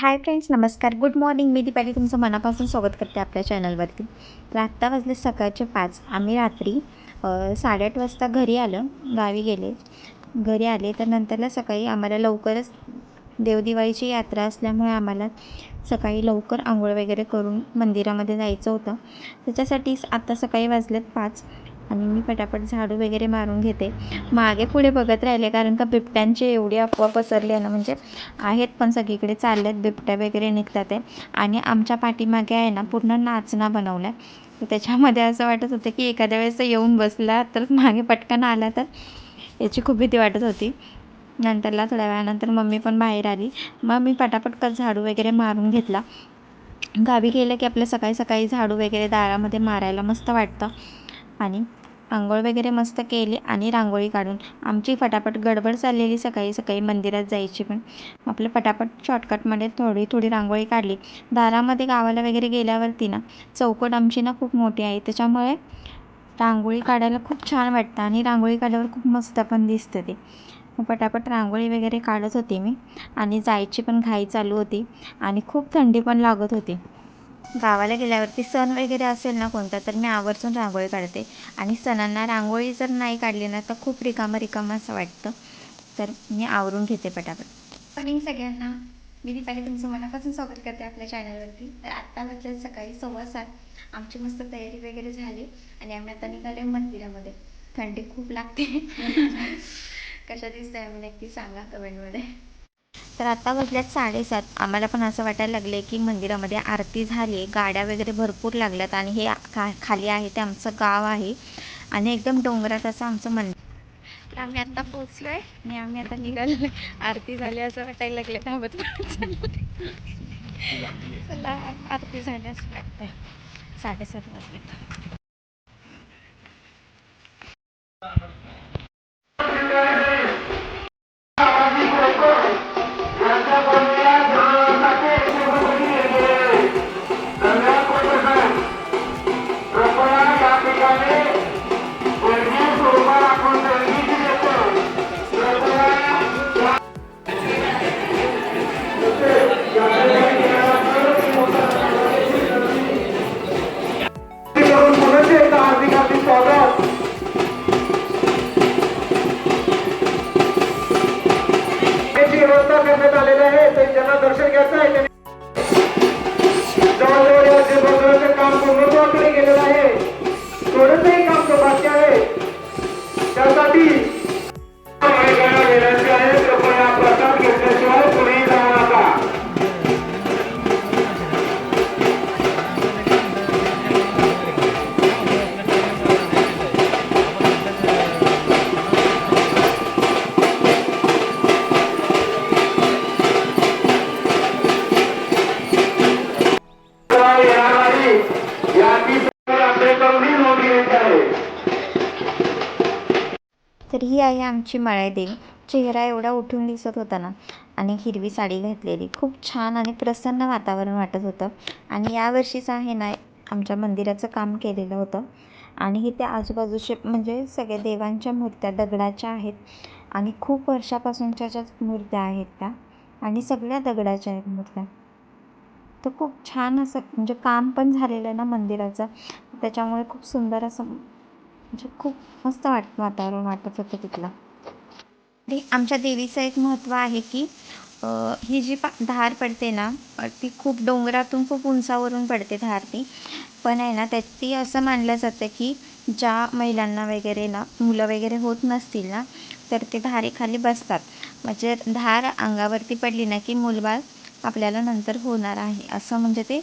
हाय friends नमस्कार. Good morning. मी दीपाली तुमचं मनापासून स्वागत करते आपल्या चॅनलवरती. तर आत्ता वाजले सकाळचे पाच. आम्ही रात्री साडेआठ वाजता घरी आलं. गावी गेले. घरी आले तर नंतरला सकाळी आम्हाला लवकरच देवदिवाळीची यात्रा असल्यामुळे आम्हाला सकाळी लवकर आंघोळ वगैरे करून मंदिरामध्ये जायचं होतं. त्याच्यासाठीच आत्ता सकाळी वाजलेत पाच. आणि मी पटापट झाडू वगैरे मारून घेते. मागे पुढे बघत राहिले कारण का बिबट्यांची एवढी अफवा पसरली आहे ना म्हणजे आहेत पण सगळीकडे चाललेत बिबट्या वगैरे निघतात आहे आणि आमच्या पाठीमागे आहे ना पूर्ण नाचना बनवला आहे त्याच्यामध्ये असं वाटत होतं की एखाद्या वेळेस येऊन बसला तर मागे पटकन आला तर याची खूप भीती वाटत होती. नंतरला थोड्या वेळानंतर मम्मी पण बाहेर आली. मग मी पटापट कर झाडू वगैरे मारून घेतला. गावी गेलं की आपलं सकाळी सकाळी झाडू वगैरे दारामध्ये मारायला मस्त वाटतं. आणि आंघोळ वगैरे मस्त केली आणि रांगोळी काढून आमची फटाफट गडबड चाललेली सकाळी सकाळी मंदिरात जायची पण आपलं फटाफट शॉर्टकटमध्ये थोडी थोडी रांगोळी काढली. दारामध्ये गावाला वगैरे गेल्यावरती ना चौकट आमची ना खूप मोठी आहे. त्याच्यामुळे रांगोळी काढायला खूप छान वाटतं आणि रांगोळी काढल्यावर खूप मस्त पण दिसतं ते. मग पटापट रांगोळी वगैरे काढत होते मी आणि जायची पण घाई चालू होती आणि खूप थंडी पण लागत होती. गावाला गेल्यावरती सण वगैरे असेल ना कोणता तर मी आवर्जून रांगोळी काढते. आणि सणांना रांगोळी जर नाही काढली ना तर खूप रिकामं रिकामं असं वाटतं. तर मी आवरून घेते पटापट. मॉर्निंग सगळ्यांना मी दीपाली तुमचं मनापासून स्वागत करते आपल्या चॅनलवरती. तर आत्ता वाजले सकाळी सव्वा सात आमची मस्त तयारी वगैरे झाली आणि आम्ही आता निघाले मंदिरामध्ये. थंडी खूप लागते. कशा दिसतंय आम्ही नक्की सांगा कमेंटमध्ये. तर आता वाजल्यात साडेसात. आम्हाला पण असं वाटायला लागले की मंदिरामध्ये आरती झाली आहे गाड्या वगैरे भरपूर लागल्यात आणि हे खा खाली आहे ते आमचं गाव आहे आणि एकदम डोंगरात असं आमचं मंदिर. तर आम्ही आता पोचलो आहे आणि आम्ही आता निघालो आरती झाली असं वाटायला लागले धावत चला आरती झाली असं वाटतंय. साडेसात वाजले ही आहे आमची मळादेवी. चेहरा एवढा उठून दिसत होता ना. आणि हिरवी साडी घातलेली. खूप छान आणि प्रसन्न वातावरण वाटत होतं. आणि यावर्षीच आहे ना आमच्या मंदिराचं काम केलेलं होतं. आणि इथे आजूबाजूचे म्हणजे सगळ्या देवांच्या मूर्त्या दगडाच्या आहेत. आणि खूप वर्षापासूनच्या ज्या मूर्त्या आहेत त्या. आणि सगळ्या दगडाच्या आहेत मूर्त्या. तर खूप छान असं म्हणजे काम पण झालेलं आहे ना मंदिराचं. त्याच्यामुळे खूप सुंदर असं म्हणजे खूप मस्त वाट वातावरण वाटत होतं तिथलं. ते आमच्या देवीचं एक महत्त्व आहे की ही जी पा धार पडते ना ती खूप डोंगरातून खूप उंचावरून पडते धार ती. पण आहे ना त्यात ती असं मानलं जातं की ज्या महिलांना वगैरे ना मुलं वगैरे होत नसतील ना तर ते धारेखाली बसतात. म्हणजे धार अंगावरती पडली ना की मुलबाळ आपल्याला नंतर होणार आहे. असं म्हणजे ते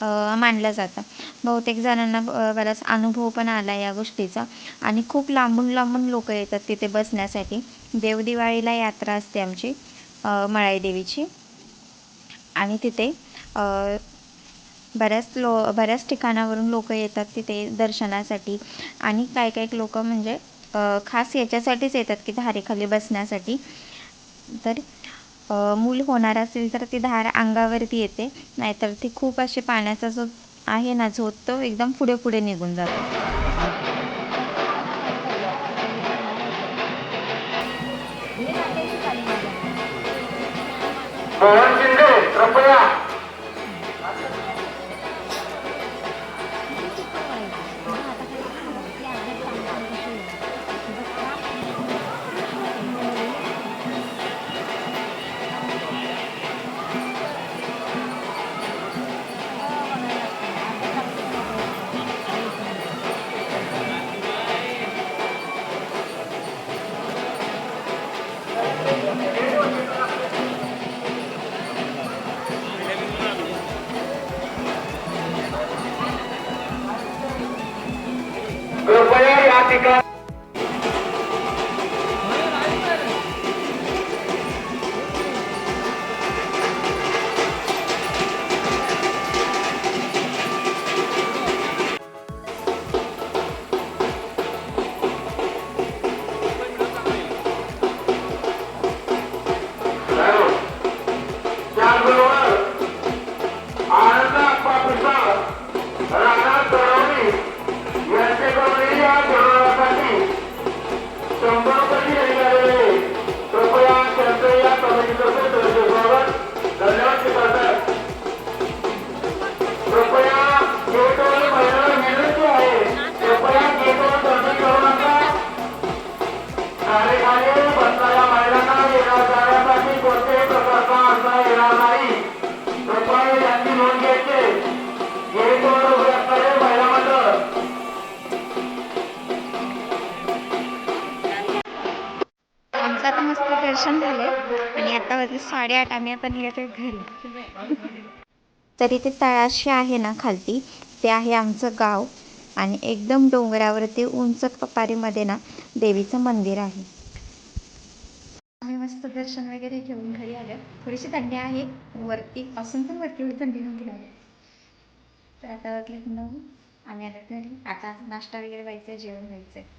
मानलं जातं. बहुतेक जणांना बराच अनुभव पण आला या गोष्टीचा. आणि खूप लांबून लांबून लोक येतात तिथे बसण्यासाठी. देवदिवाळीला यात्रा असते आमची मळाई देवीची. आणि तिथे बऱ्याच लो बऱ्याच ठिकाणावरून लोक येतात तिथे दर्शनासाठी. आणि काही काही लोक म्हणजे खास याच्यासाठीच येतात की धारेखाली बसण्यासाठी. तर मूल होणार असेल तर ती धार अंगावरती येते. नाहीतर ती खूप अशी पाण्याचा जो आहे ना झोत तो एकदम पुढे पुढे निघून जातो. मोहन शिंदे कृपया. कृपया आमचं आता मस्त दर्शन झाले आणि आता वाजले साडेआठ आम्ही आता निघायचं घरी. तरी ते तळाशी आहे ना खालती ते आहे आमचं गाव. आणि एकदम डोंगरावरती उंच पपारीमध्ये ना देवीचं मंदिर आहे. आम्ही मस्त दर्शन वगैरे घेऊन घरी आलो थोडीशी थंडी आहे. वरती असून पण वरती थंडी नव्हती लागली. तर आता वाजले नऊ. आम्ही आता घरी. आता नाश्ता वगैरे व्हायचं जेवण व्हायचं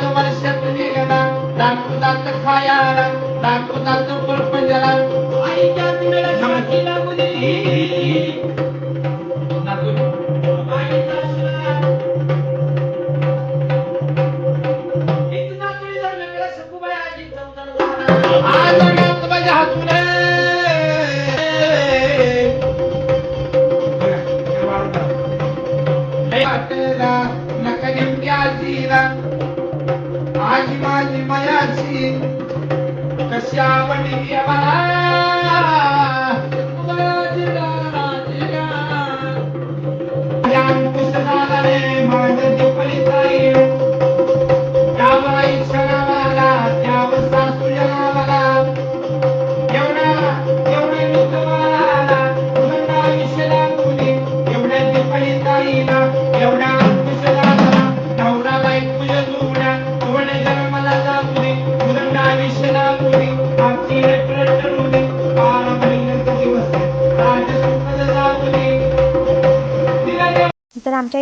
তোমার সেতু নিয়ে গেলাম ডাকু দাঁত খায়ারা ডাকু দাঁত উপর পেয়ে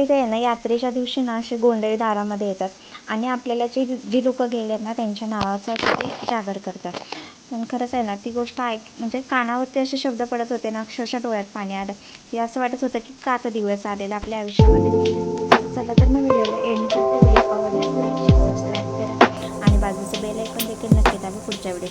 काय आहे ना यात्रेच्या दिवशी ना असे गोंधळ दारामध्ये येतात. आणि आपल्याला जे जी लोकं गेले आहेत ना त्यांच्या नावाचं ते जागर करतात. पण खरंच आहे ना ती गोष्ट ऐक म्हणजे कानावरती असे शब्द पडत होते ना अक्षरशः डोळ्यात पाणी आलं. की असं वाटत होतं की का तो दिवस आलेला आपल्या आयुष्यामध्ये? चला तर मग व्हिडिओला एंड करते. आणि बाजूचं बेल ऐकून देखील नक्की दाबा. पुढच्या व्हिडिओ